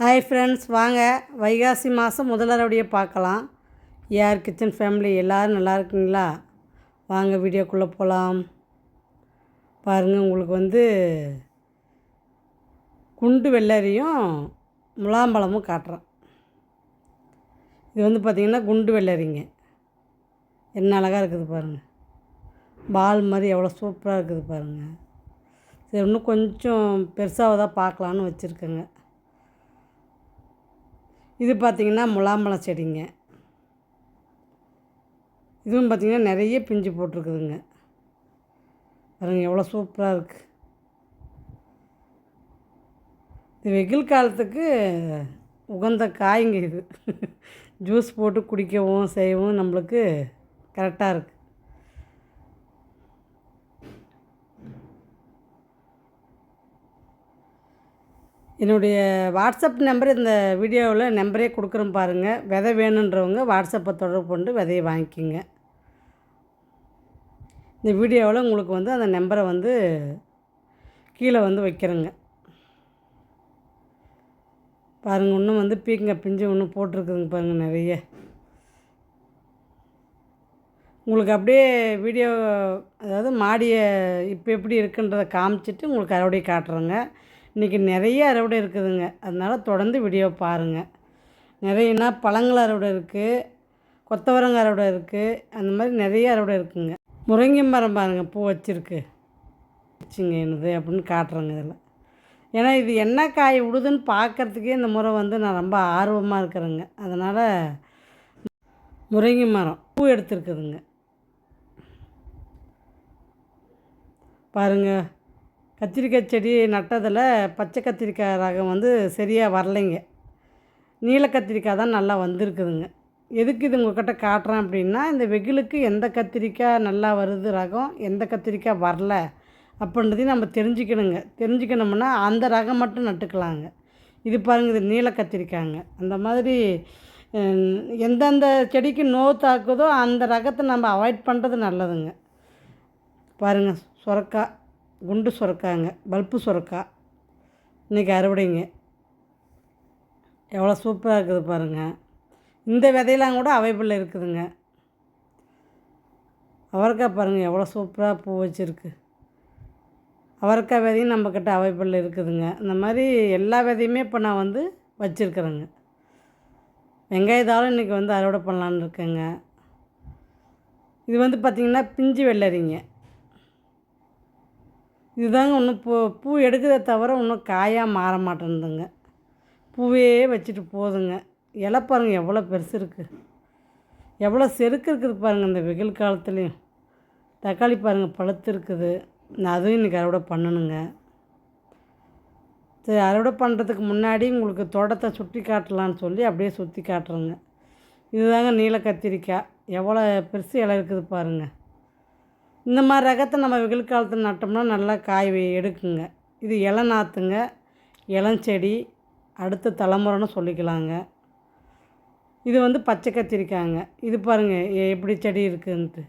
Hi friends வாங்க. வைகாசி மாதம் முதலரவடியை பார்க்கலாம். ஏஆர் கிச்சன் ஃபேமிலி எல்லோரும் நல்லா இருக்குங்களா? வாங்க வீடியோக்குள்ளே போகலாம் பாருங்கள் உங்களுக்கு வந்து குண்டு வெள்ளரியும் முலாம்பழமும் காட்டுறேன் இது வந்து பார்த்திங்கன்னா குண்டு வெள்ளரிங்க. என்ன அழகாக இருக்குது பாருங்கள் பால் மாதிரி எவ்வளோ சூப்பராக இருக்குது பாருங்கள் சரி இன்னும் கொஞ்சம் பெருசாக தான் பார்க்கலான்னு வச்சுருக்கேங்க. இது பார்த்திங்கன்னா முலாம்பழம் செடிங்க. இதுவும் பார்த்திங்கன்னா நிறைய பிஞ்சு போட்டிருக்குதுங்க. பாருங்க எவ்வளோ சூப்பராக இருக்குது இது வெயில் காலத்துக்கு உகந்த காய்ங்க இது. ஜூஸ் போட்டு குடிக்கவும் செய்யவும் நம்மளுக்கு கரெக்டாக இருக்குது என்னுடைய வாட்ஸ்அப் நம்பர் இந்த வீடியோவில் நம்பரே கொடுக்குறேன் பாருங்கள் விதை வேணுன்றவங்க வாட்ஸ்அப்பை தொடர்பு கொண்டு விதையை வாங்கிக்கிங்க. இந்த வீடியோவில் உங்களுக்கு வந்து அந்த நம்பரை வந்து கீழே வந்து வைக்கிறேங்க. பாருங்கள் இன்னும் வந்து பீக்கங்க பிஞ்சு ஒன்று போட்டிருக்குதுங்க பாருங்கள் நிறைய. உங்களுக்கு அப்படியே வீடியோ அதாவது மாடியை இப்போ எப்படி இருக்குன்றதை காமிச்சிட்டு உங்களுக்கு அறுவடை காட்டுறேங்க. இன்றைக்கி நிறைய அறுவடை இருக்குதுங்க. அதனால் தொடர்ந்து வீடியோ பாருங்கள் நிறையனா பழங்கள் அறுவடை இருக்குது கொத்தவரங்காய் அறுவடை இருக்குது அந்த மாதிரி நிறைய அறுவடை இருக்குங்க. முருங்கை மரம் பாருங்கள் பூ வச்சுருக்கு. வச்சுங்க என்னது அப்படின்னு காட்டுறேங்க இதில். ஏன்னா இது என்ன காய் விடுதுன்னு பார்க்குறதுக்கே இந்த முறை வந்து நான் ரொம்ப ஆர்வமாக இருக்கிறேங்க. அதனால் முருங்கை மரம் பூ எடுத்துருக்குதுங்க. பாருங்கள் கத்திரிக்காய் செடி நட்டதில் பச்சை கத்திரிக்காய் ரகம் வந்து சரியாக வரலைங்க. நீல கத்திரிக்காய் தான் நல்லா வந்திருக்குதுங்க. எதுக்கு இது உங்கள்கிட்ட காட்டுறேன் அப்படின்னா இந்த வெயிலுக்கு எந்த கத்திரிக்காய் நல்லா வருது ரகம் எந்த கத்திரிக்காய் வரல அப்படின்றதையும் நம்ம தெரிஞ்சுக்கணுங்க. தெரிஞ்சுக்கணும்னா அந்த ரகம் மட்டும் நட்டுக்கலாங்க. இது பாருங்கள் இது நீல கத்திரிக்காய்ங்க. அந்த மாதிரி எந்தெந்த செடிக்கு நோ தாக்குதோ அந்த ரகத்தை நம்ம அவாய்ட் பண்ணுறது நல்லதுங்க. பாருங்கள் சுரக்காய். குண்டு சுரக்காங்க பல்ப்பு சுரக்கா. இன்றைக்கி அறுவடைங்க. எவ்வளோ சூப்பராக இருக்குது பாருங்கள் இந்த விதையெல்லாம் கூட அவைபிள் இருக்குதுங்க. அவரைக்காய் பாருங்கள் எவ்வளோ சூப்பராக பூ வச்சுருக்கு. அவரைக்காய் விதையும் நம்மக்கிட்ட அவைபிள் இருக்குதுங்க. இந்த மாதிரி எல்லா விதையுமே இப்போ நான் வந்து வச்சுருக்குறேங்க. வெங்காயத்தாலும் இன்றைக்கி வந்து அறுவடை பண்ணலான்னு இருக்கேங்க. இது வந்து பார்த்திங்கன்னா பிஞ்சு வெள்ளரிங்க. இதுதாங்க ஒன்றும் பூ பூ எடுக்கிறத தவிர ஒன்றும் காயாக மாற மாட்டேன்துங்க. பூவே வச்சுட்டு போதுங்க. இலை பாருங்கள் எவ்வளோ பெருசு இருக்குது எவ்வளோ செருக்கு இருக்குது பாருங்கள் இந்த வெயில் காலத்துலேயும். தக்காளி பாருங்கள் பழுத்து இருக்குது. நான் அதுவும் இன்றைக்கி அறுவடை பண்ணணுங்க. சரி அறுவடை பண்ணுறதுக்கு முன்னாடி உங்களுக்கு தோட்டத்தை சுற்றி காட்டலான்னு சொல்லி அப்படியே சுற்றி காட்டுறேங்க. இதுதாங்க நீல கத்திரிக்காய் எவ்வளோ பெருசு இலை இருக்குது பாருங்கள் இந்த மாதிரி ரகத்தை நம்ம வெயில் காலத்தில் நட்டோம்னா நல்லா காய் எடுக்குங்க. இது இலை நாற்றுங்க இளஞ்செடி அடுத்த தலைமுறைன்னு சொல்லிக்கலாங்க. இது வந்து பச்சை கத்திரிக்காங்க இது பாருங்கள் எப்படி செடி இருக்குன்ட்டு.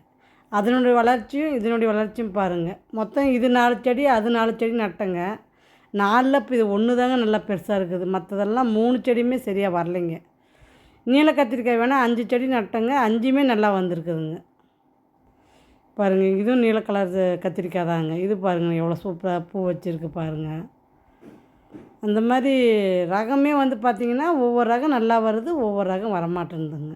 அதனுடைய வளர்ச்சியும் இதனுடைய வளர்ச்சியும் பாருங்கள் மொத்தம் இது நாலு செடி அது நாலு செடி நட்டங்க. நாலில் இப்போ இது ஒன்று தாங்க நல்லா பெருசாக இருக்குது. மற்றதெல்லாம் மூணு செடியுமே சரியாக வரலைங்க. நீல கத்திரிக்காய் வேணால் அஞ்சு செடி நட்டங்க அஞ்சுமே நல்லா வந்திருக்குதுங்க. பாருங்கள் இதுவும் நீல கலர் கத்திரிக்காய் தாங்க இது பாருங்கள் எவ்வளோ சூப்பராக பூ வச்சுருக்கு பாருங்கள் அந்த மாதிரி ரகமே வந்து பார்த்திங்கன்னா ஒவ்வொரு ரகம் நல்லா வருது ஒவ்வொரு ரகம் வரமாட்டேன்துங்க.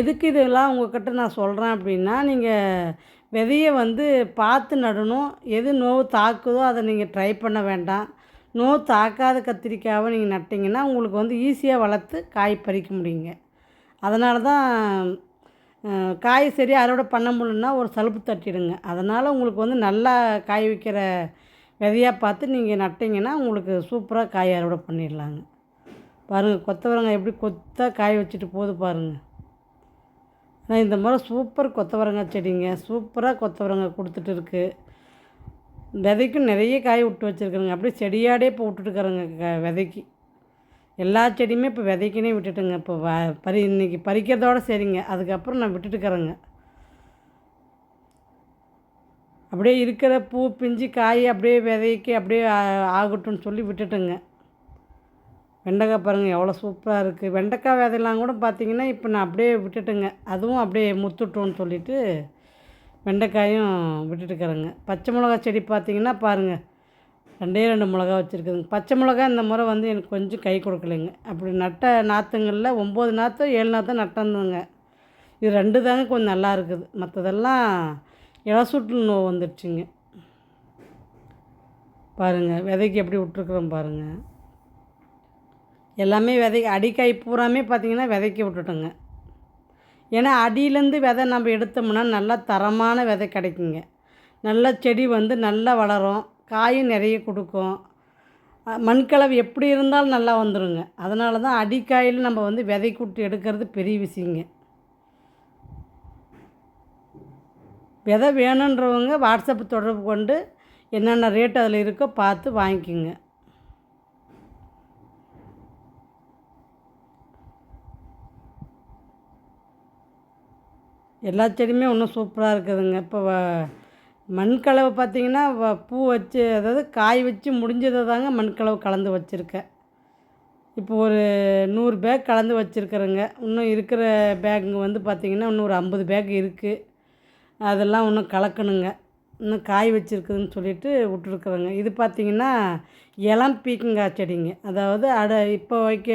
எதுக்கு இதெல்லாம் உங்கள்கிட்ட நான் சொல்கிறேன் அப்படின்னா நீங்கள் விதையை வந்து பார்த்து நடணும். எது நோவு தாக்குதோ அதை நீங்கள் ட்ரை பண்ண வேண்டாம். நோவு தாக்காத கத்திரிக்காவை நீங்கள் நட்டிங்கன்னா உங்களுக்கு வந்து ஈஸியாக வளர்த்து காய் பறிக்க முடியுங்க. அதனால தான் காய் சரியாக அறுவடை பண்ண முடியலன்னா ஒரு சலுப்பு தட்டிடுங்க. அதனால் உங்களுக்கு வந்து நல்லா காய் வைக்கிற விதையாக பார்த்து நீங்கள் நட்டிங்கன்னா உங்களுக்கு சூப்பராக காய் அறுவடை பண்ணிடலாங்க. பாருங்கள் கொத்தவரங்காய் எப்படி கொத்தாக காய் வச்சுட்டு போகுது பாருங்கள் ஆனால் இந்த முறை சூப்பர் கொத்தவரங்காய் செடிங்க. சூப்பராக கொத்தவரங்காய் கொடுத்துட்டு இருக்குது விதைக்கும் நிறைய காய் விட்டு வச்சுருக்குறேங்க. அப்படியே செடியாடே இப்போ விட்டுட்டுருக்குறேங்க விதைக்கு. எல்லா செடியுமே இப்போ விதைக்கினே விட்டுட்டுங்க. இப்போ வ பறி இன்றைக்கி பறிக்கிறதோட சரிங்க. அதுக்கப்புறம் நான் விட்டுட்டுக்கிறேங்க. அப்படியே இருக்கிற பூ பிஞ்சு காய் அப்படியே விதைக்கு அப்படியே ஆகட்டும்னு சொல்லி விட்டுட்டுங்க. வெண்டைக்காய் பாருங்கள் எவ்வளோ சூப்பராக இருக்குது வெண்டைக்காய் விதையெல்லாம் கூட பார்த்திங்கன்னா இப்போ நான் அப்படியே விட்டுட்டுங்க. அதுவும் அப்படியே முத்துட்டோன்னு சொல்லிவிட்டு வெண்டைக்காயும் விட்டுட்டுக்கிறேங்க. பச்சை மிளகா செடி பார்த்திங்கன்னா பாருங்கள் ரெண்டே ரெண்டு மிளகா வச்சுருக்குதுங்க. பச்சை மிளகா இந்த முறை வந்து எனக்கு கொஞ்சம் கை கொடுக்கலைங்க. அப்படி நட்ட நாற்றுங்களில் ஒம்பது நாற்றோ ஏழு நாற்றோ நட்டந்துங்க இது ரெண்டு தாங்க கொஞ்சம் நல்லா இருக்குது. மற்றதெல்லாம் இலசுட்டு நோய் வந்துடுச்சுங்க. பாருங்கள் விதைக்கு எப்படி விட்ருக்குறோம் பாருங்கள் எல்லாமே விதை அடிக்காய் பூராமே பார்த்தீங்கன்னா விதைக்க விட்டுட்டோங்க. ஏன்னா அடியிலேருந்து விதை நம்ம எடுத்தோம்னா நல்லா தரமான விதை கிடைக்குங்க. நல்ல செடி வந்து நல்லா வளரும். காயும் நிறைய கொடுக்கும். மண்கலவை எப்படி இருந்தாலும் நல்லா வந்துடுங்க அதனால தான் அடிக்காயில் நம்ம வந்து விதை கூட்டு எடுக்கிறது பெரிய விஷயங்க. விதை வேணுன்றவங்க வாட்ஸ்அப் தொடர்பு கொண்டு என்னென்ன ரேட் அதில் இருக்கோ பார்த்து வாங்கிக்கோங்க. எல்லா செடியுமே இன்னும் சூப்பராக இருக்குதுங்க. இப்போ மண்கலவை பார்த்தீங்கன்னா வ- பூ வச்சு அதாவது காய் வச்சு முடிஞ்சதை தாங்க மண்கலவை கலந்து வச்சுருக்கேன் இப்போ ஒரு நூறு பேக் கலந்து வச்சுருக்குறேங்க. இன்னும் இருக்கிற பேக்குங்க வந்து பார்த்திங்கன்னா இன்னும் ஒரு ஐம்பது பேக் இருக்குது அதெல்லாம் இன்னும் கலக்கணுங்க. இன்னும் காய் வச்சுருக்குதுன்னு சொல்லிட்டு விட்டுருக்குறேங்க. இது பார்த்திங்கன்னா இளம் பீக்கங்காய் செடிங்க. அதாவது அட இப்போ வைக்க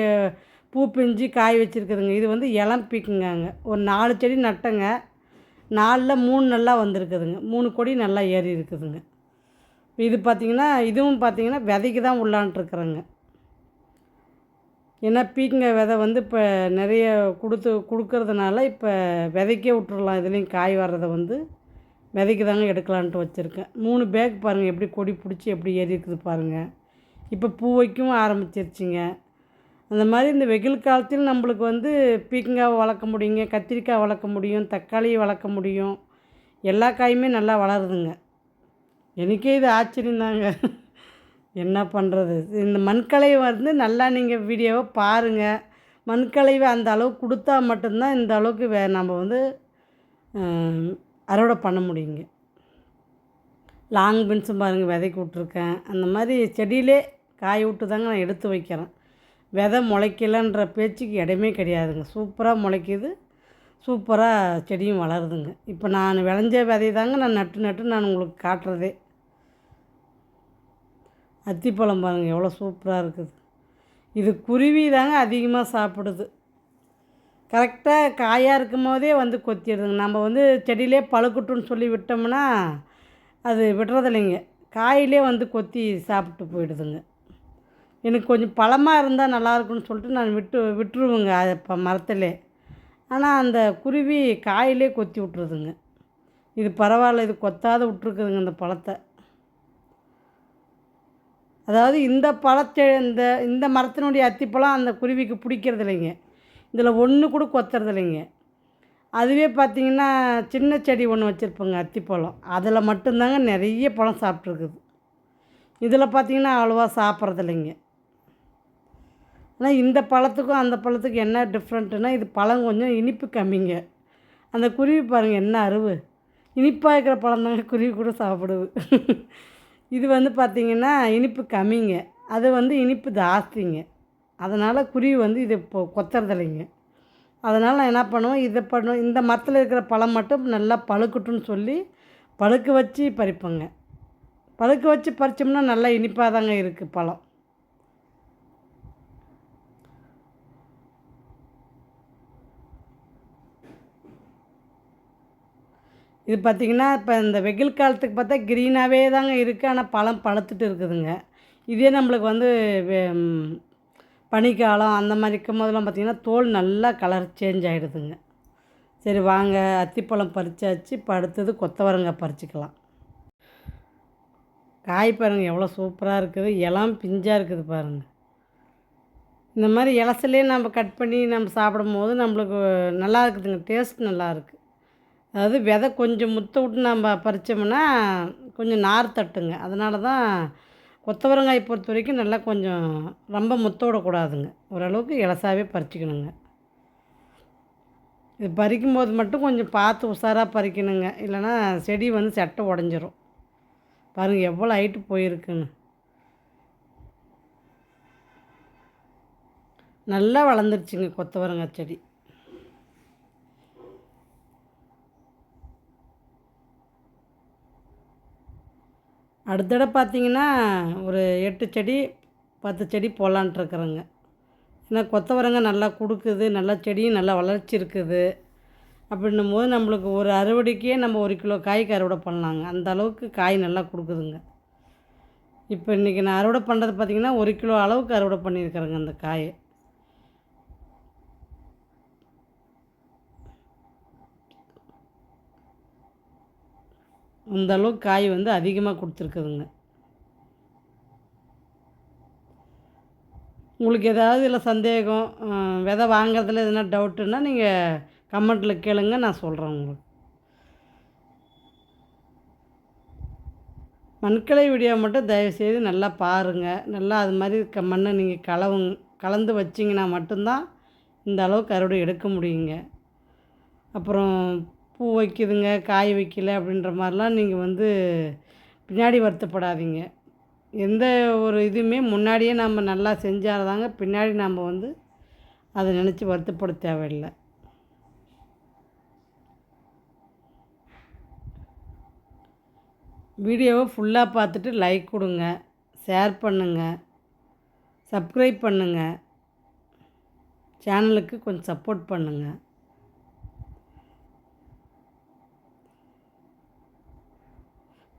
பூ பிஞ்சு காய் வச்சுருக்குதுங்க. இது வந்து இளம் பீக்கங்காங்க ஒரு நாலு செடி நட்டங்க. நாலில் மூணு நல்லா வந்திருக்குதுங்க. மூணு கொடி நல்லா ஏறி இருக்குதுங்க. இது பார்த்திங்கன்னா இதுவும் பார்த்திங்கன்னா விதைக்கு தான் உள்ளான்ட்ருக்குறேங்க. ஏன்னா பீக்கங்க விதை வந்து இப்போ நிறைய கொடுத்து கொடுக்கறதுனால இப்போ விதைக்கே விட்டுறலாம். இதுலேயும் காய் வர்றதை வந்து விதைக்கு தாங்க எடுக்கலான்ட்டு வச்சுருக்கேன். மூணு பேக் பாருங்கள் எப்படி கொடி பிடிச்சி எப்படி ஏறி இருக்குது பாருங்கள் இப்போ பூ வைக்கவும் ஆரம்பிச்சிருச்சிங்க. அந்த மாதிரி இந்த வெயில் காலத்தில் நம்மளுக்கு வந்து பீக்கங்காய் வளர்க்க முடியுங்க கத்திரிக்காய் வளர்க்க முடியும் தக்காளியை வளர்க்க முடியும். எல்லா காயுமே நல்லா வளருதுங்க. எனக்கே இது ஆச்சரியந்தாங்க. என்ன பண்ணுறது இந்த மண்கலை வந்து நல்லா நீங்கள் வீடியோவை பாருங்கள் மண்கலைவை அந்த அளவுக்கு கொடுத்தா மட்டும்தான் இந்த அளவுக்கு வே நம்ம வந்து அறுவடை பண்ண முடியுங்க. லாங் பீன்ஸும் பாருங்கள் விதைக்கு விட்ருக்கேன் அந்த மாதிரி செடியிலே காய் விட்டு தாங்க நான் எடுத்து வைக்கிறேன். விதை முளைக்கலன்ற பேச்சுக்கு இடமே கிடையாதுங்க. சூப்பராக முளைக்குது. சூப்பராக செடியும் வளருதுங்க. இப்போ நான் விளைஞ்ச விதை தாங்க நான் நட்டு நட்டு நான் உங்களுக்கு காட்டுறதே. அத்திப்பழம் பாருங்கள் எவ்வளோ சூப்பராக இருக்குது. இது குருவி தாங்க அதிகமாக சாப்பிடுது. கரெக்டாக காயாக இருக்கும் போதே வந்து கொத்திடுதுங்க. நம்ம வந்து செடியிலே பழுக்கட்டும்னு சொல்லி விட்டோம்னா அது விடுறதில்லைங்க. காயிலே வந்து கொத்தி சாப்பிட்டு போயிடுதுங்க. எனக்கு கொஞ்சம் பழமாக இருந்தால் நல்லாயிருக்குன்னு சொல்லிட்டு நான் விட்டு விட்டுருவேங்க அது இப்போ மரத்திலே. ஆனால் அந்த குருவி காயிலே கொத்தி விட்ருதுங்க இது பரவாயில்ல இது கொத்தாத விட்ருக்குதுங்க இந்த பழத்தை. அதாவது இந்த பழத்தை இந்த இந்த மரத்தினுடைய அத்திப்பழம் அந்த குருவிக்கு பிடிக்கிறது இல்லைங்க இதில் ஒன்று கூட கொத்துறது இல்லைங்க அதுவே பார்த்திங்கன்னா சின்ன செடி ஒன்று வச்சுருப்போங்க அத்திப்பழம். அதில் மட்டும்தாங்க நிறைய பழம் சாப்பிட்ருக்குது இதில் பார்த்திங்கன்னா அவ்வளோவா சாப்பிட்றது இல்லைங்க ஆனால் இந்த பழத்துக்கும் அந்த பழத்துக்கும் என்ன டிஃப்ரெண்ட்டுன்னா இது பழம் கொஞ்சம் இனிப்பு கம்மிங்க. அந்த குருவி பாருங்கள் என்ன அருவு. இனிப்பாக இருக்கிற பழம் தாங்க குருவி கூட சாப்பிடுது. இது வந்து பார்த்திங்கன்னா இனிப்பு கம்மிங்க. அது வந்து இனிப்பு ஜாஸ்திங்க. அதனால் குருவி வந்து இது இப்போ கொத்துறதில்லைங்க. அதனால் நான் என்ன பண்ணுவோம் இதை பண்ணுவேன். இந்த மரத்தில் இருக்கிற பழம் மட்டும் நல்லா பழுக்கட்டும்னு சொல்லி பழுக்க வச்சு பறிப்பேங்க. பழுக்க வச்சு பறிச்சோம்னா நல்லா இனிப்பாக தாங்க இருக்குது பழம். இது பார்த்திங்கன்னா இப்போ இந்த வெயில் காலத்துக்கு பார்த்தா க்ரீனாகவே தாங்க இருக்குது ஆனால் பழம் பழுத்துட்டு இருக்குதுங்க. இதே நம்மளுக்கு வந்து வே- பனிக்காலம் அந்த மாதிரி இருக்கும் போதெல்லாம் பார்த்திங்கன்னா தோல் நல்லா கலர் சேஞ்ச் ஆகிடுதுங்க சரி வாங்க. அத்திப்பழம் பறிச்சாச்சு. இப்போ அடுத்தது கொத்தவரங்காய் பறிச்சுக்கலாம். காய் பாருங்கள் எவ்வளோ சூப்பராக இருக்குது. இளம் பிஞ்சாக இருக்குது பாருங்கள் இந்த மாதிரி இலசிலே நம்ம கட் பண்ணி நம்ம சாப்பிடும் போது நம்மளுக்கு நல்லா இருக்குதுங்க. டேஸ்ட் நல்லா இருக்குது அதாவது விதை கொஞ்சம் முத்த விட்டு நம்ம பறித்தோம்னா கொஞ்சம் நார் தட்டுங்க. அதனால தான் கொத்தவரங்காய் பொறுத்த வரைக்கும் நல்லா கொஞ்சம் ரொம்ப முத்த விடக்கூடாதுங்க. ஓரளவுக்கு இலசாவே பறிச்சிக்கணுங்க. இது பறிக்கும் போது மட்டும் கொஞ்சம் பார்த்து உஷாராக பறிக்கணுங்க. இல்லைன்னா செடி வந்து செட்டை உடஞ்சிரும். பாருங்கள் எவ்வளோ ஹைட்டு போயிருக்குன்னு. நல்லா வளர்ந்துருச்சுங்க கொத்தவரங்காய் செடி. அடுத்தட பார்த்தீங்கன்னா ஒரு எட்டு செடி பத்து செடி போடலான்ட்ருக்குறேங்க. ஏன்னா கொத்தவரங்க நல்லா கொடுக்குது நல்லா செடியும் நல்லா வளர்ச்சி இருக்குது அப்படின்னும் போது நம்மளுக்கு ஒரு அறுவடைக்கே நம்ம ஒரு கிலோ காய்க்கு அறுவடை பண்ணலாங்க. அந்த அளவுக்கு காய் நல்லா கொடுக்குதுங்க. இப்போ இன்றைக்கி நான் அறுவடை பண்ணுறது பார்த்திங்கன்னா ஒரு கிலோ அளவுக்கு அறுவடை பண்ணியிருக்கிறேங்க அந்த காயை. அந்தளவுக்கு காய் வந்து அதிகமாக கொடுத்துருக்குதுங்க. உங்களுக்கு ஏதாவது இதில் சந்தேகம் விதை வாங்குறதுல எதுனா டவுட்டுன்னா நீங்கள் கமெண்ட்டில் கேளுங்க நான் சொல்கிறேன் உங்களுக்கு. மண்கலை வீடியோ மட்டும் தயவுசெய்து நல்லா பாருங்கள் நல்லா அது மாதிரி க மண்ணை நீங்கள் கலவுங்க கலந்து வச்சிங்கன்னா மட்டும்தான் இந்த அளவுக்கு அறுவடை எடுக்க முடியுங்க. அப்புறம் பூ வைக்குதுங்க காய் வைக்கல அப்படின்ற மாதிரிலாம் நீங்கள் வந்து பின்னாடி வருத்தப்படாதீங்க. எந்த ஒரு இதுவுமே முன்னாடியே நம்ம நல்லா செஞ்சாதாங்க பின்னாடி நாம் வந்து அதை நினச்சி வருத்தப்பட தேவையில்லை. வீடியோவை ஃபுல்லாக பார்த்துட்டு லைக் கொடுங்க ஷேர் பண்ணுங்கள் சப்ஸ்கிரைப் பண்ணுங்கள் சேனலுக்கு கொஞ்சம் சப்போர்ட் பண்ணுங்கள்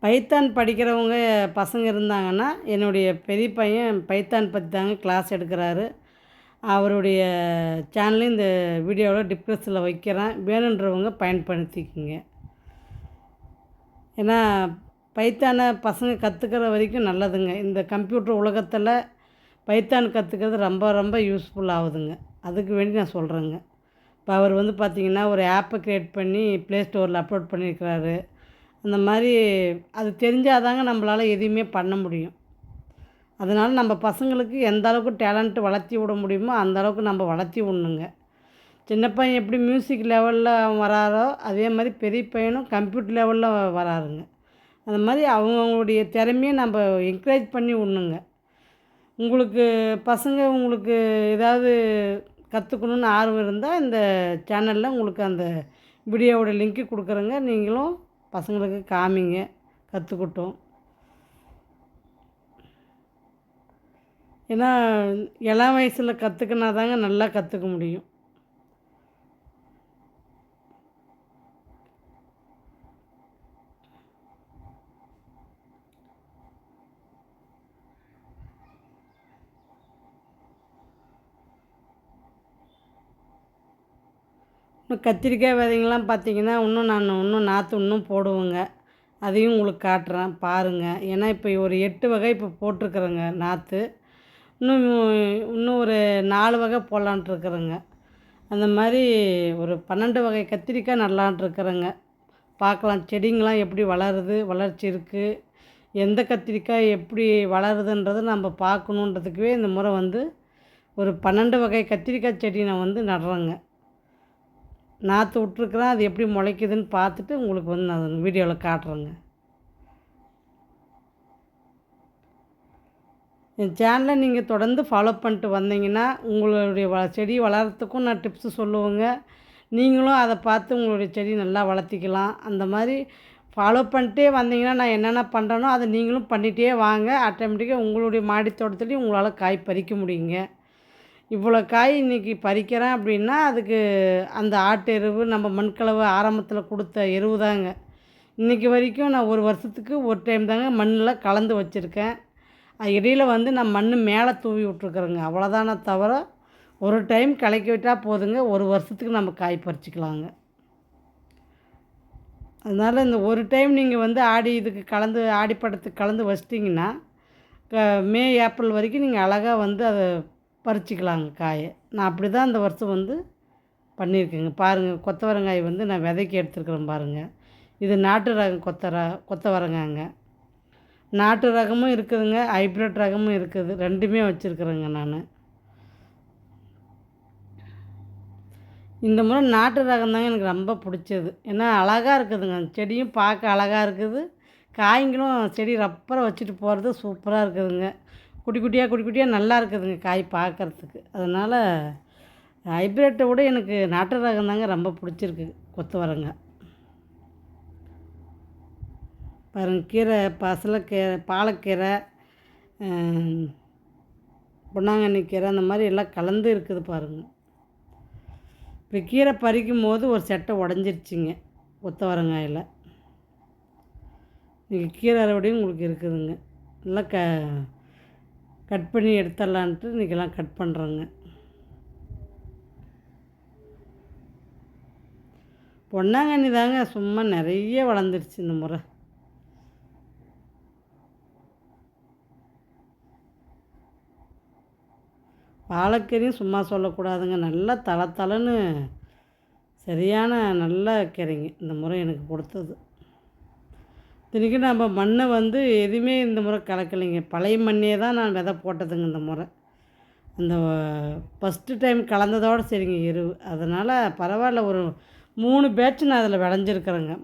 பைத்தான் படிக்கிறவங்க பசங்க இருந்தாங்கன்னா என்னுடைய பெரிய பையன் பைத்தான் பற்றி தாங்க கிளாஸ் எடுக்கிறாரு. அவருடைய சேனலையும் இந்த வீடியோவில் டிஸ்கிரிப்ஷனில் வைக்கிறேன். வேணுன்றவங்க பயன்படுத்திக்கோங்க. ஏன்னா பைத்தானை பசங்க கற்றுக்கிற வரைக்கும் நல்லதுங்க. இந்த கம்ப்யூட்டர் உலகத்தில் பைத்தான் கற்றுக்கிறது ரொம்ப ரொம்ப யூஸ்ஃபுல் ஆகுதுங்க. அதுக்கு வேண்டி நான் சொல்கிறேங்க இப்போ அவர் வந்து பார்த்திங்கன்னா ஒரு ஆப்பை க்ரியேட் பண்ணி ப்ளே ஸ்டோரில் அப்லோட் பண்ணியிருக்கிறாரு. அந்த மாதிரி அது தெரிஞ்சால் தாங்க நம்மளால் எதையுமே பண்ண முடியும். அதனால் நம்ம பசங்களுக்கு எந்த அளவுக்கு டேலண்ட்டு வளர்த்தி விட முடியுமோ அந்த அளவுக்கு நம்ம வளர்த்தி விடணுங்க. சின்ன பையன் எப்படி மியூசிக் லெவலில் அவன் வராரோ அதே மாதிரி பெரிய பையனும் கம்ப்யூட்டர் லெவலில் வராருங்க. அந்த மாதிரி அவங்கவுங்களுடைய திறமையை நம்ம என்கரேஜ் பண்ணி விடணுங்க. உங்களுக்கு பசங்க உங்களுக்கு ஏதாவது கற்றுக்கணுன்னு ஆர்வம் இருந்தால் இந்த சேனலில் உங்களுக்கு அந்த வீடியோவோட லிங்க்கு கொடுக்குறேங்க. நீங்களும் பசங்களுக்கு காமிங்க கற்றுக்கிட்டோம் ஏன்னா இளம் வயசில் கற்றுக்கினா தாங்க நல்லா கற்றுக்க முடியும். இன்னும் கத்திரிக்காய் விதைங்கள்லாம் பார்த்தீங்கன்னா இன்னும் நான் இன்னும் நாற்று இன்னும் போடுவேங்க. அதையும் உங்களுக்கு காட்டுறேன் பாருங்கள் ஏன்னா இப்போ ஒரு எட்டு வகை இப்போ போட்டிருக்குறேங்க நாற்று. இன்னும் இன்னும் ஒரு நாலு வகை போடலான்ட்ருக்குறேங்க அந்த மாதிரி ஒரு பன்னெண்டு வகை கத்திரிக்காய் நடலான்ட்ருக்குறேங்க பார்க்கலாம் செடிங்களாம் எப்படி வளருது வளர்ச்சி இருக்குது எந்த கத்திரிக்காய் எப்படி வளருதுன்றதை நம்ம பார்க்கணுன்றதுக்குவே இந்த முறை வந்து ஒரு பன்னெண்டு வகை கத்திரிக்காய் செடி நான் வந்து நடுறேங்க. நாற்று விட்ருக்குறேன் அது எப்படி முளைக்குதுன்னு பார்த்துட்டு உங்களுக்கு வந்து நான் வீடியோவில் காட்டுறேங்க. என் சேனலை நீங்கள் தொடர்ந்து ஃபாலோ பண்ணிட்டு வந்தீங்கன்னா உங்களுடைய வ செடி வளர்கிறதுக்கும் நான் டிப்ஸு சொல்லுவேங்க. நீங்களும் அதை பார்த்து உங்களுடைய செடி நல்லா வளர்த்திக்கலாம். அந்த மாதிரி ஃபாலோ பண்ணிட்டே வந்தீங்கன்னா நான் என்னென்ன பண்ணுறேனோ அதை நீங்களும் பண்ணிகிட்டே வாங்க. ஆட்டோமேட்டிக்காக உங்களுடைய மாடி தோட்டத்துலேயும் உங்களால் காய் பறிக்க முடியுங்க. இவ்வளோ காய் இன்றைக்கி பறிக்கிறேன் அப்படின்னா அதுக்கு அந்த ஆட்டு எருவு நம்ம மண்கலவை ஆரம்பத்தில் கொடுத்த எருவு தாங்க. இன்றைக்கி வரைக்கும் நான் ஒரு வருஷத்துக்கு ஒரு டைம் தாங்க மண்ணில் கலந்து வச்சுருக்கேன். அது வந்து நான் மண் மேலே தூவி விட்ருக்குறேங்க அவ்வளோதானே தவிர ஒரு டைம் கலக்கி விட்டால் போதுங்க. ஒரு வருஷத்துக்கு நம்ம காய் பறிச்சிக்கலாங்க. அதனால் இந்த ஒரு டைம் நீங்கள் வந்து ஆடி இதுக்கு கலந்து ஆடி படத்துக்கு கலந்து வச்சிட்டிங்கன்னா க மே ஏப்ரல் வரைக்கும் நீங்கள் அழகாக வந்து அதை பறிச்சிக்கலாங்க காயை. நான் அப்படி தான் இந்த வருஷம் வந்து பண்ணியிருக்கேங்க. பாருங்கள் கொத்தவரங்காய் வந்து நான் விதைக்கு எடுத்துருக்குறேன் பாருங்கள் இது நாட்டு ரகம் கொத்தர கொத்தவரங்காங்க நாட்டு ரகமும் இருக்குதுங்க ஹைப்ரிட் ரகமும் இருக்குது. ரெண்டுமே வச்சுருக்குறேங்க நான். இந்த முறை நாட்டு ரகம் தாங்க எனக்கு ரொம்ப பிடிச்சது. ஏன்னா அழகாக இருக்குதுங்க. அந்த செடியும் பார்க்க அழகாக இருக்குது. காய்ங்களும் செடி ரப்பரை வச்சுட்டு போகிறது சூப்பராக இருக்குதுங்க. குட்டி குட்டியாக குட்டி குட்டியாக நல்லா இருக்குதுங்க காய் பார்க்குறதுக்கு. அதனால் ஹைப்ரிட்டை விட எனக்கு நாட்டு ரகம் தாங்க ரொம்ப பிடிச்சிருக்கு கொத்தவரங்க. பாருங்க கீரை பசலைக்கீரை பாலக்கீரை பொன்னாங்கண்ணி கீரை அந்த மாதிரி எல்லாம் கலந்து இருக்குது பாருங்கள் இப்போ கீரை பறிக்கும் போது ஒரு செட்டை உடஞ்சிருச்சிங்க கொத்தவரங்காயில். நீங்கள் கீரை அறுவடையும் உங்களுக்கு இருக்குதுங்க. நல்லா க கட் பண்ணி எடுத்துடலான்ட்டு இன்றைக்கெல்லாம் கட் பண்ணுறோங்க. பொன்னாங்கண்ணி தாங்க சும்மா நிறைய வளர்ந்துருச்சு இந்த முறை. வாழைக்கறியும் சும்மா சொல்லக்கூடாதுங்க. நல்லா தலை தலைன்னு சரியான நல்ல கீரைங்க இந்த முறை எனக்கு கொடுத்தது. இத்தனைக்கும் நம்ம மண்ணை வந்து எதுவுமே இந்த முறை கலக்கலைங்க. பழைய மண்ணே தான் நான் விதை போட்டதுங்க இந்த முறை. அந்த ஃபஸ்ட்டு டைம் கலந்ததோடு சரிங்க எருவு. அதனால் பரவாயில்ல ஒரு மூணு பேட்ச் நான் அதில் விளைஞ்சிருக்கிறேங்க.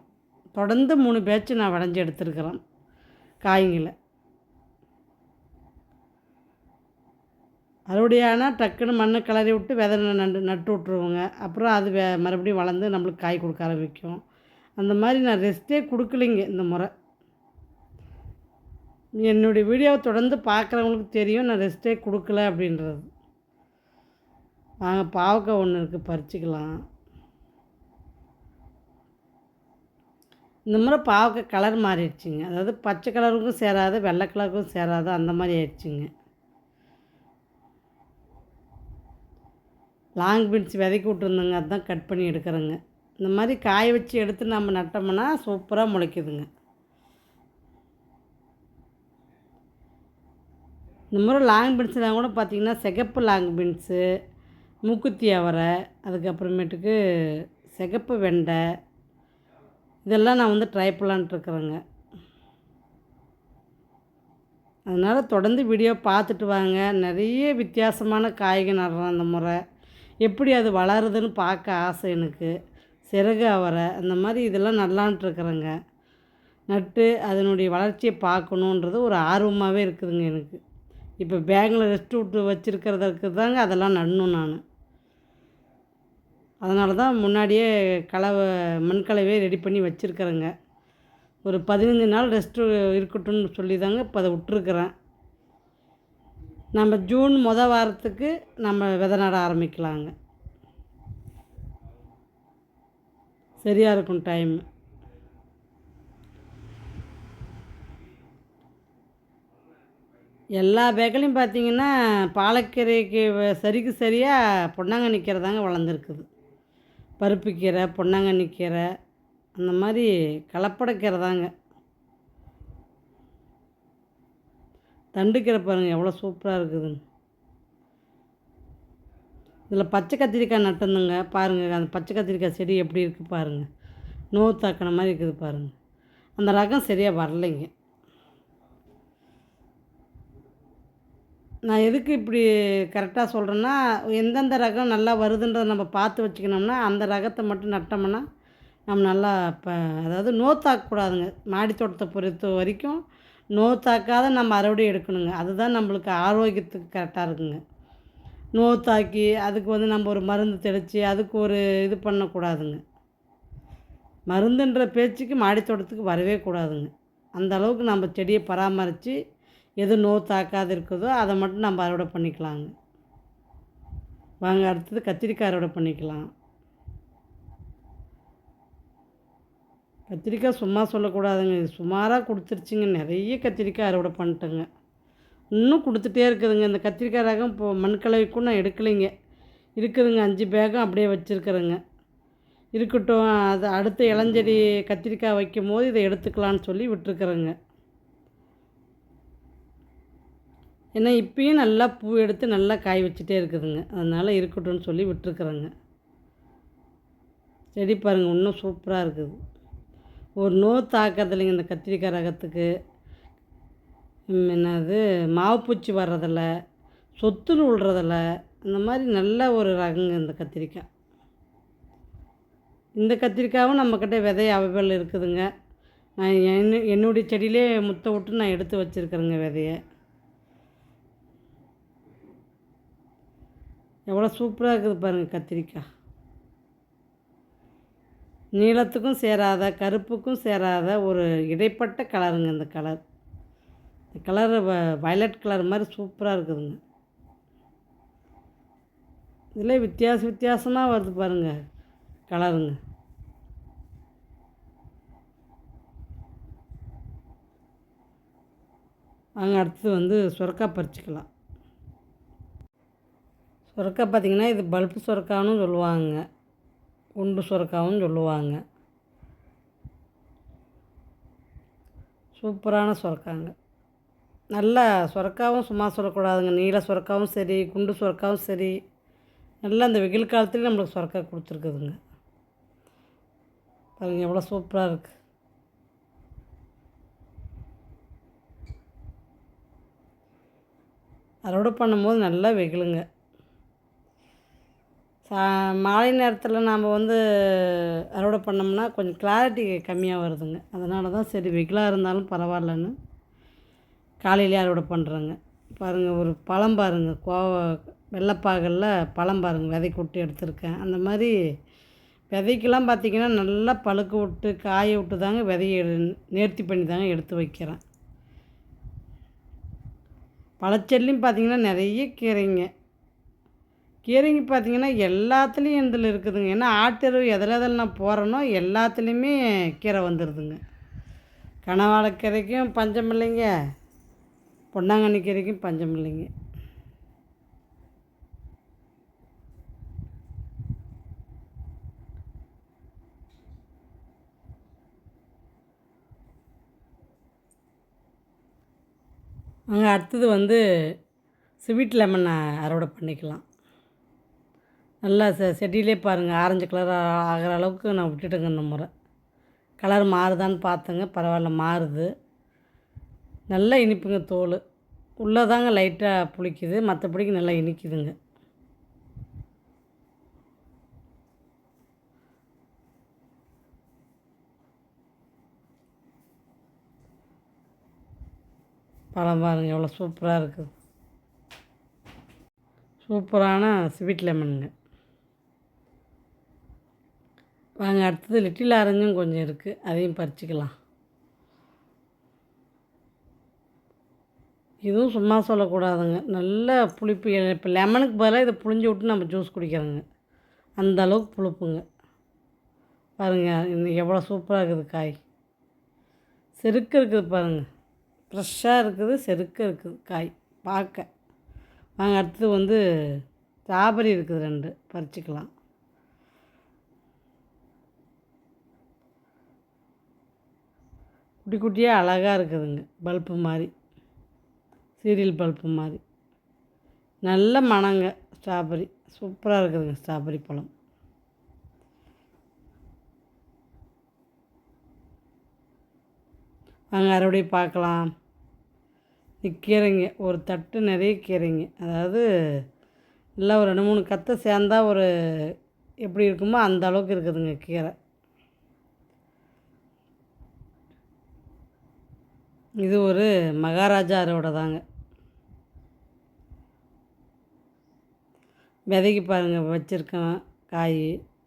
தொடர்ந்து மூணு பேட்ச் நான் விளைஞ்சி எடுத்துருக்கிறேன் காய்ங்களை. அறுவடையானா டக்குன்னு மண்ணை கிளறி விட்டு விதை நண்டு நட்டு விட்ருவோங்க அப்புறம் அது வே மறுபடியும் வளர்ந்து நம்மளுக்கு காய் கொடுக்க ஆரம்பிக்கும். அந்த மாதிரி நான் ரெஸ்ட்டே கொடுக்கலைங்க இந்த முறை. என்னுடைய வீடியோவை தொடர்ந்து பார்க்குறவங்களுக்கு தெரியும் நான் ரெஸ்ட்டே கொடுக்கல அப்படின்றது. வாங்க பாவக்காய் ஒன்று இருக்குது பறிச்சிக்கலாம். இந்த முறை பாவக்காய் கலர் மாறிடுச்சுங்க. அதாவது பச்சை கலருக்கும் சேராது வெள்ளை கலருக்கும் சேராது அந்த மாதிரி ஆயிடுச்சுங்க. லாங் பீன்ஸ் விதைக்கி விட்ருந்தோங்க அதுதான் கட் பண்ணி எடுக்கிறேங்க. இந்த மாதிரி காய வச்சு எடுத்து நம்ம நட்டோம்னா சூப்பராக முளைக்குதுங்க. இந்த முறை லாங் பீன்ஸ்லாம் கூட பார்த்திங்கன்னா சிகப்பு லாங் பீன்ஸு மூக்குத்தி அவரை அதுக்கப்புறமேட்டுக்கு சிகப்பு வெண்டை இதெல்லாம் நான் வந்து ட்ரை பண்ணலான்ட்டுருக்குறேங்க அதனால் தொடர்ந்து வீடியோ பார்த்துட்டு வாங்க. நிறைய வித்தியாசமான காய்கள் நடுறேன் அந்த முறை. எப்படி அது வளருதுன்னு பார்க்க ஆசை எனக்கு. சிறகு அவரை அந்த மாதிரி இதெல்லாம் நல்லான்ட்டுருக்குறேங்க நட்டு அதனுடைய வளர்ச்சியை பார்க்கணுன்றது ஒரு ஆர்வமாகவே இருக்குதுங்க எனக்கு. இப்போ பேங்கில் ரெஸ்ட் விட்டு வச்சுருக்கிறதுக்கு தாங்க அதெல்லாம் நடணும் நான். அதனால தான் முன்னாடியே கலவை மண்கலவையே ரெடி பண்ணி வச்சுருக்குறேங்க. ஒரு பதினஞ்சு நாள் ரெஸ்ட்டு இருக்கட்டும்னு சொல்லி தாங்க இப்போ அதை விட்ருக்குறேன் நம்ம ஜூன் மொதல் வாரத்துக்கு நம்ம விதை நட ஆரம்பிக்கலாங்க. சரியாக இருக்கும் டைம் எல்லா பேக்கலையும் பார்த்தீங்கன்னா பாலக்கீரைக்கு சரிக்கு சரியாக பொன்னாங்கண்ணி கீரை தாங்க வளர்ந்துருக்குது. பருப்பு கீரை பொன்னாங்கண்ணி கீரை அந்த மாதிரி கலப்படக்கீரை தாங்க. தண்டுக்கீரை பாருங்கள் எவ்வளோ சூப்பராக இருக்குதுன்னு. இதில் பச்சை கத்திரிக்காய் நட்டுருந்தோங்க. பாருங்கள் அந்த பச்சை கத்திரிக்காய் செடி எப்படி இருக்குது பாருங்கள் நோவு தாக்கின மாதிரி இருக்குது பாருங்கள் அந்த ரகம் சரியாக வரலைங்க. நான் எதுக்கு இப்படி கரெக்டாக சொல்கிறேன்னா எந்தெந்த ரகம் நல்லா வருதுன்றதை நம்ம பார்த்து வச்சுக்கணும்னா அந்த ரகத்தை மட்டும் நட்டோம்னா நம்ம நல்லா இப்போ அதாவது நோ தாக்கக்கூடாதுங்க. மாடி தோட்டத்தை பொறுத்த வரைக்கும் நோ தாக்காத நம்ம அறுவடை எடுக்கணுங்க. அதுதான் நம்மளுக்கு ஆரோக்கியத்துக்கு கரெக்டாக இருக்குங்க. நோ தாக்கி அதுக்கு வந்து நம்ம ஒரு மருந்து தெளித்து அதுக்கு ஒரு இது பண்ணக்கூடாதுங்க. மருந்துன்ற பேச்சுக்கு மாடித்தோட்டத்துக்கு வரவே கூடாதுங்க. அந்த அளவுக்கு நம்ம செடியை பராமரித்து எது நோ தாக்காது இருக்குதோ அதை மட்டும் நம்ம அறுவடை பண்ணிக்கலாங்க. வாங்க அடுத்தது கத்திரிக்காய் அறுவடை பண்ணிக்கலாம். கத்திரிக்காய் சும்மா சொல்லக்கூடாதுங்க. சுமாராக கொடுத்துருச்சிங்க. நிறைய கத்திரிக்காய் அறுவடை பண்ணிட்டேங்க. இன்னும் கொடுத்துட்டே இருக்குதுங்க. இந்த கத்திரிக்காய் ரகம் இப்போ மண்கலவைக்கும் நான் எடுக்கலைங்க. இருக்குதுங்க. அஞ்சு பேகம் அப்படியே வச்சுருக்குறேங்க. இருக்கட்டும். அது அடுத்த இளஞ்செடி கத்திரிக்காய் வைக்கும் போது இதை எடுத்துக்கலான்னு சொல்லி விட்டுருக்குறேங்க. ஏன்னா இப்பயும் நல்லா பூ எடுத்து நல்லா காய் வச்சுட்டே இருக்குதுங்க. அதனால் இருக்கட்டும்னு சொல்லி விட்டுருக்குறேங்க. செடி பாருங்கள் இன்னும் சூப்பராக இருக்குது. ஒரு நோ தாக்கிறது இல்லைங்க இந்த கத்திரிக்காய் ரகத்துக்கு. என்னது என்னது மாவுப்பூச்சி வர்றதில்ல சொத்துரு விழுறதில்ல இந்த மாதிரி நல்ல ஒரு ரகங்க இந்த கத்திரிக்காய். இந்த கத்திரிக்காயும் நம்மக்கிட்ட விதை அவைபிள் இருக்குதுங்க. நான் என்ன என்னுடைய செடியிலே முத்த விட்டு நான் எடுத்து வச்சுருக்குறேங்க விதையை. எவ்வளோ சூப்பராக இருக்குது பாருங்கள் கத்திரிக்காய். நீளத்துக்கும் சேராத கருப்புக்கும் சேராத ஒரு இடைப்பட்ட கலருங்க இந்த கலர். கலர் வயலட் கலர் மாதிரி சூப்பராக இருக்குதுங்க. இதில் வித்தியாச வித்தியாசமாக வருது பாருங்கள் கலருங்க. அங்கே அடுத்தது வந்து சுரக்காய் பறிச்சிக்கலாம். சுரக்காய் பார்த்திங்கன்னா இது பல்பு சுரக்கான்னு சொல்லுவாங்க. குண்டு சுரக்காவும் சொல்லுவாங்க. சூப்பரான சுரக்காங்க. நல்லா சுரக்காவும் சும்மா சொல்லக்கூடாதுங்க. நீல சுரக்காவும் சரி குண்டு சுரக்காவும் சரி. நல்லா இந்த வெயில் காலத்துலேயும் நம்மளுக்கு சுரக்கா கொடுத்துருக்குதுங்க. பாருங்க எவ்வளோ சூப்பராக இருக்குது அறுவடை பண்ணும்போது நல்லா வெயிலுங்க. சா மாலை நேரத்தில் நாம் வந்து அறுவடை பண்ணோம்னா கொஞ்சம் கிளாரிட்டி கம்மியாக வருதுங்க. அதனால தான் சரி வெகிலாக இருந்தாலும் பரவாயில்லன்னு. காலையிலே அறுவடை பண்ணுறோங்க பாருங்கள் ஒரு பழம் பாருங்கள் கோவ வெள்ளைப்பாகலில் பழம் பாருங்கள் விதை விட்டு எடுத்திருக்கேன். அந்த மாதிரி விதைக்கெல்லாம் பார்த்திங்கன்னா நல்லா பழுக்க விட்டு காய விட்டு தாங்க விதையை நேர்த்தி பண்ணி தாங்க எடுத்து வைக்கிறேன். பழச்செல்லியும் பார்த்திங்கன்னா நிறைய கீரைங்க. கீரைங்க பார்த்திங்கன்னா எல்லாத்துலேயும் இதில் இருக்குதுங்க. ஏன்னா ஆட்டெருவு எதில் எதில் நான் போகிறேனோ எல்லாத்துலேயுமே கீரை வந்துடுதுங்க கனவாழைக்கீரைக்கும் பஞ்சம் இல்லைங்க. பொன்னாங்கண்ணி கீரைக்கும் பஞ்சம் இல்லைங்க. அங்கே அடுத்தது வந்து ஸ்வீட் லெமன் அறுவடை பண்ணிக்கலாம். நல்லா செ செடியிலே பாருங்கள் ஆரஞ்சு கலர் ஆகிற அளவுக்கு நான் விட்டுட்டேங்க இந்த முறை. கலர் மாறுதான்னு பார்த்தேங்க பரவாயில்ல மாறுது. நல்லா இனிப்புங்க தோல். உள்ளே தாங்க லைட்டாக புளிக்குது. மற்றபடிக்கு நல்லா இனிக்குதுங்க. பழம் பாருங்க எவ்வளோ சூப்பராக இருக்குது. சூப்பரான ஸ்வீட் லெமனுங்க வாங்க அடுத்தது லிட்டில் ஆரஞ்சும் கொஞ்சம் இருக்குது அதையும் பறிச்சிக்கலாம். இதுவும் சும்மா சொல்லக்கூடாதுங்க. நல்ல புளிப்பு இப்போ லெமனுக்கு பதிலாக இதை புளிஞ்சு விட்டு நம்ம ஜூஸ் குடிக்கிறோங்க அந்த அளவுக்கு புளிப்புங்க. பாருங்கள் இன்னைக்கு எவ்வளோ சூப்பராக இருக்குது காய். செருக்கு இருக்குது பாருங்கள் ஃப்ரெஷ்ஷாக இருக்குது செருக்க இருக்குது காய். பார்க்க. வாங்க அடுத்தது வந்து ஸ்ட்ராபெரி இருக்குது ரெண்டு. பறிச்சிக்கலாம். குட்டி குட்டியாக அழகாக இருக்குதுங்க. பல்ப்பு மாதிரி. சீரியல் பல்ப்பு மாதிரி. நல்ல மணங்க ஸ்ட்ராபெரி. சூப்பராக இருக்குதுங்க ஸ்ட்ராபெரி பழம். வாங்க அறுவடை பார்க்கலாம். கீரைங்க. ஒரு தட்டு நிறைய கீரைங்க. அதாவது நல்லா ஒரு ரெண்டு மூணு கத்தை சேர்ந்தா ஒரு எப்படி இருக்குமோ அந்த அளவுக்கு இருக்குதுங்க கீரை. இது ஒரு மகாராஜா அறுவடை தாங்க விதைக்கு பாருங்கள் வச்சுருக்கேன் காய்.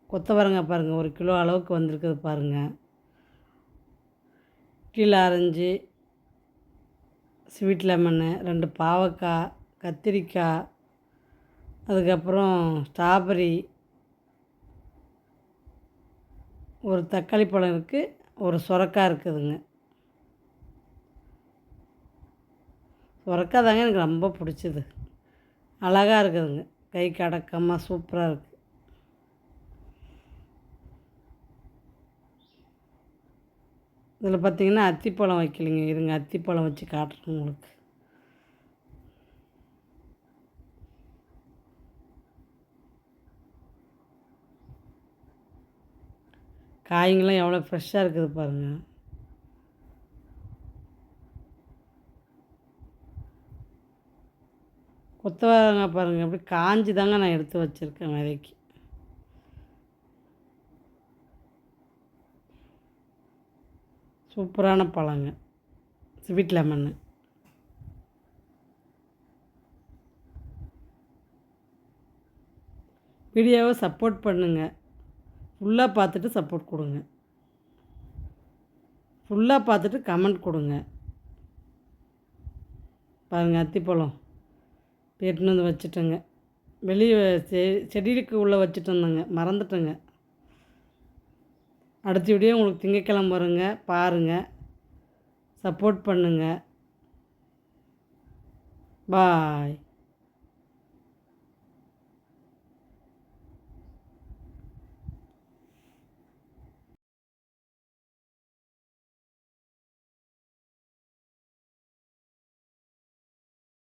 கொத்தவரங்காய் பாருங்கள் ஒரு கிலோ அளவுக்கு வந்திருக்குது பாருங்கள் கீழே ஆரஞ்சு ஸ்வீட் லெமனு ரெண்டு பாவக்காய் கத்திரிக்காய் அதுக்கப்புறம் ஸ்ட்ராபெரி ஒரு தக்காளி பழம் இருக்குது ஒரு சுரக்காய் இருக்குதுங்க. சுரக்காய் தாங்க எனக்கு ரொம்ப பிடிச்சது. அழகாக இருக்குதுங்க. கைக்கு அடக்கமாக சூப்பராக இருக்குது இதில் பார்த்தீங்கன்னா அத்திப்பழம் வைக்கலைங்க. இருங்க அத்திப்பழம் வச்சு காட்டுறேன் உங்களுக்கு. காய்ங்களாம் எவ்வளோ ஃப்ரெஷ்ஷாக இருக்குது பாருங்கள் கொத்தவரங்க பாருங்கள் அப்படி காஞ்சி தாங்க நான் எடுத்து வச்சுருக்கேன் விதைக்கு. சூப்பரான பழங்க. ஸ்வீட் லெமன்னு வீடியோவை சப்போர்ட் பண்ணுங்கள் ஃபுல்லாக பார்த்துட்டு சப்போர்ட் கொடுங்க. ஃபுல்லாக பார்த்துட்டு கமெண்ட் கொடுங்க. பாருங்கள் அத்திப்பழம். எடுத்துன்னு வந்து வச்சுட்டேங்க. வெளியே செ செடிக்கு உள்ளே வச்சுட்டு வந்தேங்க மறந்துட்டேங்க. அடுத்த வீடியோ உங்களுக்கு திங்கக்கிழமை வருங்க. பாருங்கள் சப்போர்ட் பண்ணுங்கள் பாய்.